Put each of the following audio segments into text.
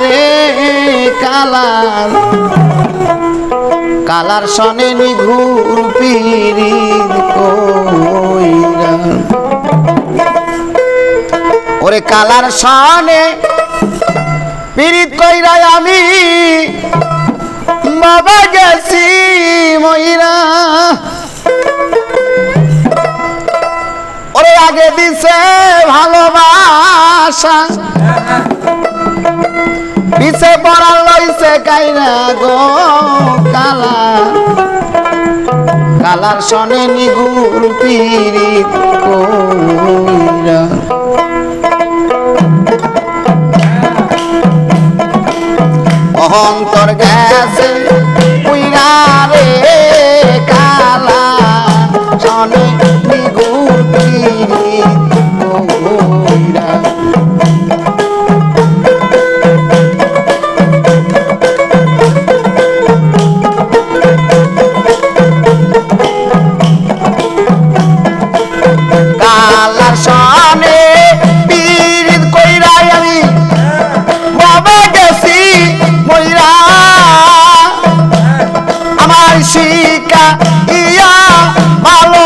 রে colour. Colour সনে নিঘুর পিরির ওরে কালার সনে পিড়িত কইরা আমি বাবা গেছি ময়রা ওরে আগে দিছে ভালোবাসা নিচে পড়া লইছে কাইরা গো কালা। কালার সনে নিগুর পিরি কইরা। অহন্তর গেছে শিকা ইয়া ভালো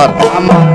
আমার আমার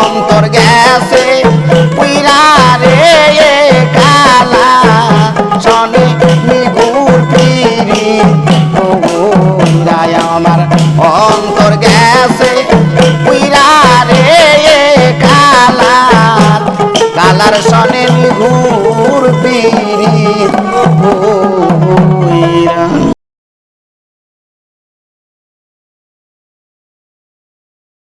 অন্তর গেছে, পুইরা রে কালা। সনে নিগুর পিরি যায় আমার অন্তর গেছে, পুইরা রে কালা। কালার সনে নিগুর পিরি ও